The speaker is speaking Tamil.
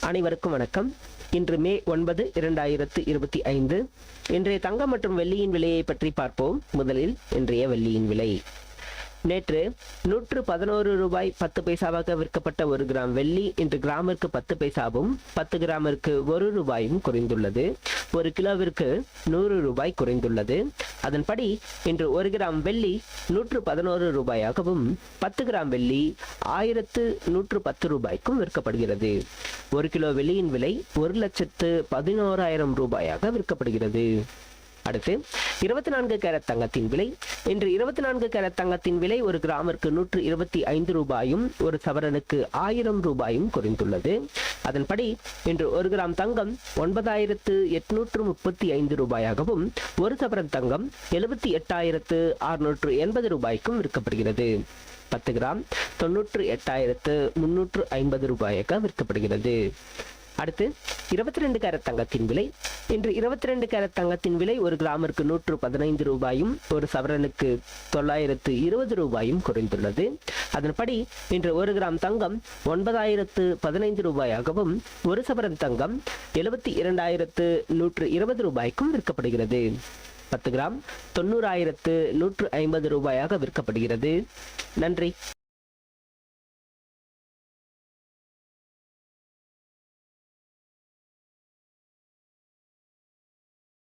அனைவருக்கும் வணக்கம். இன்று மே ஒன்பது இரண்டாயிரத்து இருபத்தி ஐந்து. இன்றைய தங்கம் மற்றும் வெள்ளியின் விலையை பற்றி பார்ப்போம். முதலில் இன்றைய வெள்ளியின் விலை. நேற்று நூற்று பதினோரு ரூபாய் பத்து பைசாவாக விற்கப்பட்ட ஒரு கிராம் வெள்ளி இன்று கிராமிற்கு பத்து பைசாவும் பத்து கிராமிற்கு ஒரு ரூபாயும் குறைந்துள்ளது. ஒரு கிலோவிற்கு நூறு ரூபாய் குறைந்துள்ளது. அதன்படி இன்று ஒரு கிராம் வெள்ளி நூற்று பதினோரு ரூபாயாகவும் பத்து கிராம் வெள்ளி ஆயிரத்து நூற்று பத்து ரூபாய்க்கும் விற்கப்படுகிறது. ஒரு கிலோ வெள்ளியின் விலை ஒரு லட்சத்து பதினோராயிரம் ரூபாயாக விற்கப்படுகிறது. அடுத்து இருபத்தி நான்கு கேரட் தங்கத்தின் விலை. இன்று இருபத்தி நான்கு கேரட் தங்கத்தின் விலை ஒரு கிராமிற்கு நூற்று இருபத்தி ஐந்து ரூபாயும் ஒரு சவரனுக்கு ஆயிரம் ரூபாயும் குறைந்துள்ளது. அதன்படி இன்று ஒரு கிராம் தங்கம் ஒன்பதாயிரத்து எட்நூற்று முப்பத்தி ஐந்து ரூபாயாகவும் ஒரு சவரன் தங்கம் எழுபத்தி எட்டாயிரத்து அறுநூற்று எண்பது ரூபாய்க்கும் விற்கப்படுகிறது. பத்து கிராம் தொன்னூற்று எட்டாயிரத்து முன்னூற்று ஐம்பது ரூபாயாக விற்கப்படுகிறது. அடுத்து இருபத்தி ரெண்டு கேரட் தங்கத்தின் விலை. இன்று இருபத்தி ரெண்டு கேரட் தங்கத்தின் விலை ஒரு கிராமிற்கு நூற்று பதினைந்து ரூபாயும் ஒரு சவரனுக்கு தொள்ளாயிரத்து இருபது ரூபாயும் குறைந்துள்ளது. அதன்படி இன்று ஒரு கிராம் தங்கம் ஒன்பதாயிரத்து பதினைந்து ரூபாயாகவும் ஒரு சவரன் தங்கம் எழுபத்தி இரண்டாயிரத்து நூற்று இருபது ரூபாய்க்கும் விற்கப்படுகிறது. பத்து கிராம் தொண்ணூறாயிரத்து நூற்று ஐம்பது ரூபாயாக விற்கப்படுகிறது. நன்றி.